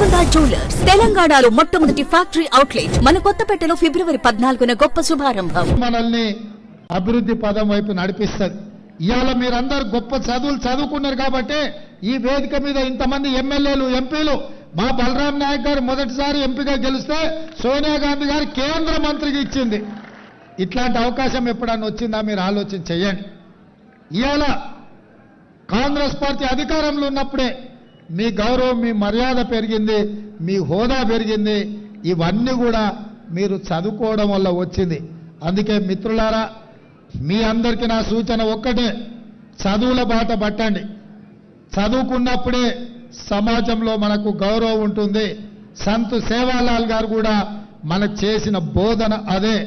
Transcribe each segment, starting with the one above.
Golconda jewellers తెలంగాణలో మొట్టమొదటి factory outlet మన కొత్తపేటలో ఫిబ్రవరి పద్నాలుగున గొప్ప శుభారంభం. మనల్ని అభివృద్ధి పదం వైపు నడిపిస్తారు. ఇవాళ మీరందరూ గొప్ప చదువులు చదువుకున్నారు కాబట్టి ఈ వేదిక మీద ఇంతమంది ఎమ్మెల్యేలు ఎంపీలు మా బలరాం నాయక్ గారు మొదటిసారి ఎంపీగా గెలిస్తే సోనియా గాంధీ గారు కేంద్ర మంత్రికి ఇచ్చింది. ఇట్లాంటి అవకాశం ఎప్పుడన్నా వచ్చిందా మీరు ఆలోచన చేయండి. ఇవాళ కాంగ్రెస్ పార్టీ అధికారంలో ఉన్నప్పుడే మీ గౌరవం మీ మర్యాద పెరిగింది మీ హోదా పెరిగింది ఇవన్నీ కూడా మీరు చదువుకోవడం వల్ల వచ్చింది. అందుకే మిత్రులారా మీ అందరికీ నా సూచన ఒక్కటే చదువుల బాట పట్టండి. చదువుకున్నప్పుడే సమాజంలో మనకు గౌరవం ఉంటుంది. సంత్ సేవాలాల్ గారు కూడా మనకు చేసిన బోధన అదే.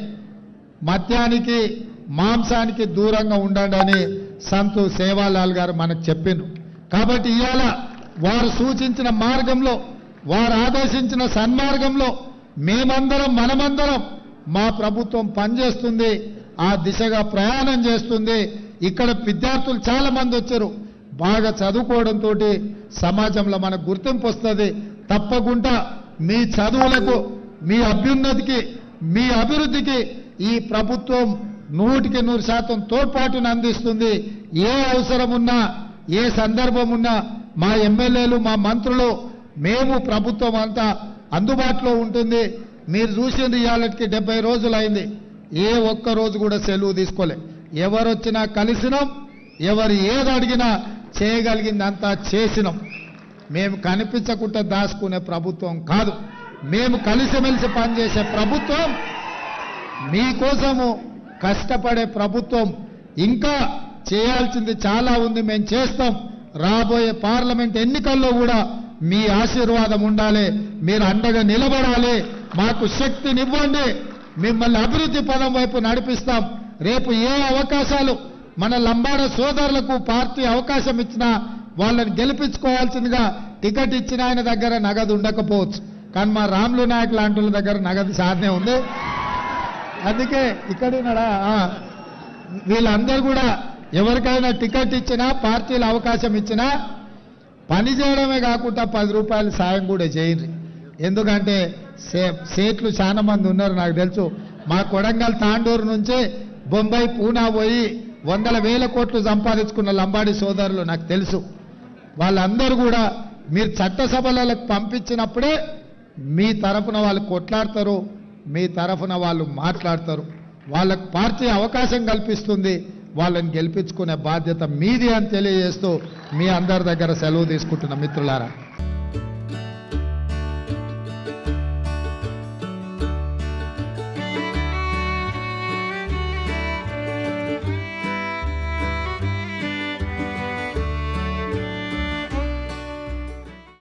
మద్యానికి మాంసానికి దూరంగా ఉండండి అని సంతు సేవాలాల్ గారు మనకు చెప్పిండ్రు. కాబట్టి ఇవాళ వారు సూచించిన మార్గంలో వారు ఆదేశించిన సన్మార్గంలో మేమందరం మనమందరం మా ప్రభుత్వం పనిచేస్తుంది ఆ దిశగా ప్రయాణం చేస్తుంది. ఇక్కడ విద్యార్థులు చాలా మంది వచ్చారు. బాగా చదువుకోవడంతో సమాజంలో మనకు గుర్తింపు వస్తుంది. తప్పకుండా మీ చదువులకు మీ అభ్యున్నతికి మీ అభివృద్ధికి ఈ ప్రభుత్వం నూటికి నూరు శాతం తోడ్పాటును అందిస్తుంది. ఏ అవసరం ఉన్నా ఏ సందర్భం ఉన్నా మా ఎమ్మెల్యేలు మా మంత్రులు మేము ప్రభుత్వం అంతా అందుబాటులో ఉంటుంది. మీరు చూసింది ఇవాళకి డెబ్బై రోజులు అయింది ఏ ఒక్క రోజు కూడా సెలవు తీసుకోలే. ఎవరు వచ్చినా కలిసినాం ఎవరు ఏది అడిగినా చేయగలిగిందంతా చేసినాం. మేము కనిపించకుండా దాచుకునే ప్రభుత్వం కాదు. మేము కలిసిమెలిసి పనిచేసే ప్రభుత్వం మీకోసము కష్టపడే ప్రభుత్వం. ఇంకా చేయాల్సింది చాలా ఉంది మేము చేస్తాం. రాబోయే పార్లమెంట్ ఎన్నికల్లో కూడా మీ ఆశీర్వాదం ఉండాలి మీరు అండగా నిలబడాలి మాకు శక్తినివ్వండి. మిమ్మల్ని అభివృద్ధి పదం వైపు నడిపిస్తాం. రేపు ఏ అవకాశాలు మన లంబాడ సోదరులకు పార్టీ అవకాశం ఇచ్చినా వాళ్ళని గెలిపించుకోవాల్సిందిగా టికెట్ ఇచ్చిన ఆయన దగ్గర నగదు ఉండకపోవచ్చు. కానీ మా రాములు నాయక్ లాంటి వాళ్ళ దగ్గర నగదు సాధనే ఉంది. అందుకే ఇక్కడ ఉన్నాడా? వీళ్ళందరూ కూడా ఎవరికైనా టికెట్ ఇచ్చినా పార్టీలు అవకాశం ఇచ్చినా పని చేయడమే కాకుండా పది రూపాయలు సాయం కూడా చేయండి. ఎందుకంటే సే సేట్లు చాలా మంది ఉన్నారు నాకు తెలుసు. మా కొడంగల్ తాండూరు నుంచి బొంబాయి పూనా పోయి వందల వేల కోట్లు సంపాదించుకున్న లంబాడి సోదరులు నాకు తెలుసు. వాళ్ళందరూ కూడా మీరు చట్టసభలకు పంపించినప్పుడే మీ తరఫున వాళ్ళు కొట్లాడతారు మీ తరఫున వాళ్ళు మాట్లాడతారు. వాళ్ళకు పార్టీ అవకాశం కల్పిస్తుంది. వాళ్ళని గెలిపించుకునే బాధ్యత మీది అని తెలియజేస్తూ మీ అందరి దగ్గర సెలవు తీసుకుంటున్న మిత్రులారా.